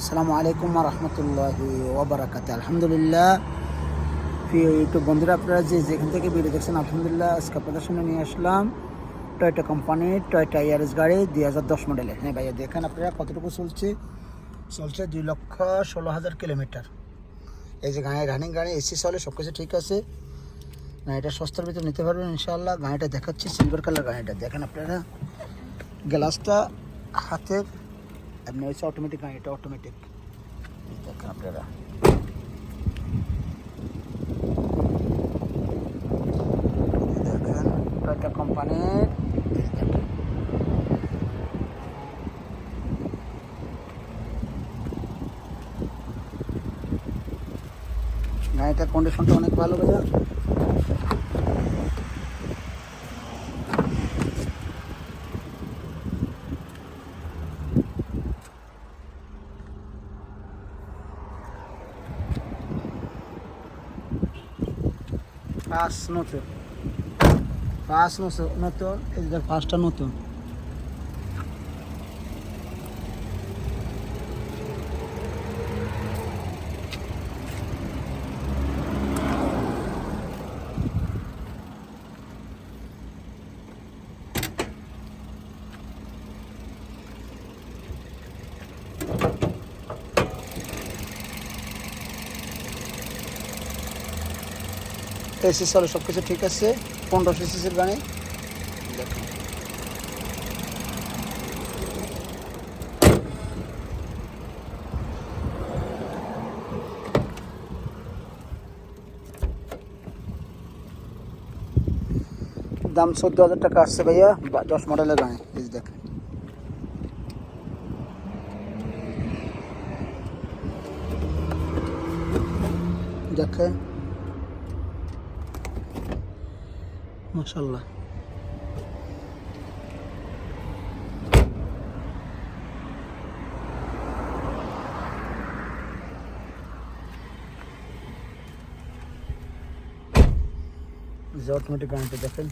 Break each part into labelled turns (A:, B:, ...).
A: আসসালামু আলাইকুম রহমতুল্লাহ ওবরাকাত আলহামদুলিল্লাহ। প্রিয় ইউটিউব বন্ধুরা, আপনারা যে যেখান থেকে ভিডিও দেখছেন, আলহামদুলিল্লাহ, আজকে আপনাদের সামনে নিয়ে আসলাম টয়টা কোম্পানির টয়টা ইয়ারএস গাড়ি দুই হাজার দশ মডেলের হ্যাঁ ভাইয়া, দেখেন আপনারা কতটুকু চলছে? চলছে দুই লক্ষ ষোলো হাজার কিলোমিটার। এই যে গাড়ি রানিং গাড়ি এসি চলে সব কিছু ঠিক আছে। গাড়িটা সস্তার ভিতরে নিতে পারবেন ইনশাআল্লাহ। গাড়িটা দেখাচ্ছি সিলভার কালার গাড়িটা। দেখেন আপনারা গ্লাসটা হাতের আপনি হচ্ছে অটোমেটিক গাড়ি এটা অটোমেটিক দেখেন আপনারা দেখেন টয়টা কোম্পানির গাড়িটার কন্ডিশনটা অনেক ভালো ভাইয়া পাঁচ নতুন। পাঁচ নতুন নতুন এই যে পাঁচটা নতুন। এসি চলে সব কিছু ঠিক আছে পনেরোশো সিসির গাড়ি। দাম চোদ্দ হাজার টাকা আসছে ভাইয়া দশ মডেলের গাড়ি যে দেখেন। দেখেন। মাশাল্লাহ যে অটোমেটিক গাড়িটা দেখেন।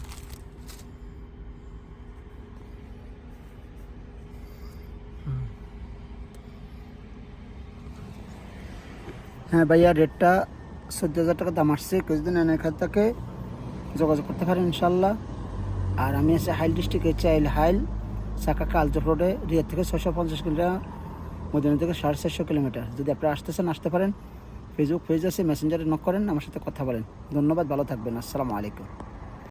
A: হ্যাঁ ভাইয়া রেটটা চোদ্দ হাজার টাকা দাম আসছে। কিছুদিন এনে এখান থেকে যোগাযোগ করতে পারেন ইনশাল্লাহ। আর আমি আছি হাইল ডিস্ট্রিক্টে চাইল হাইল সাকা কালচর রোডে রিয়ার থেকে ছশো পঞ্চাশ কিলোমিটার, মদিনা থেকে সাড়ে চারশো কিলোমিটার। যদি আপনারা আসতেছেন, আসতে পারেন। ফেসবুক পেজ আছে মেসেঞ্জারে নক করেন, আমার সাথে কথা বলেন। ধন্যবাদ, ভালো থাকবেন। আসসালামু আলাইকুম।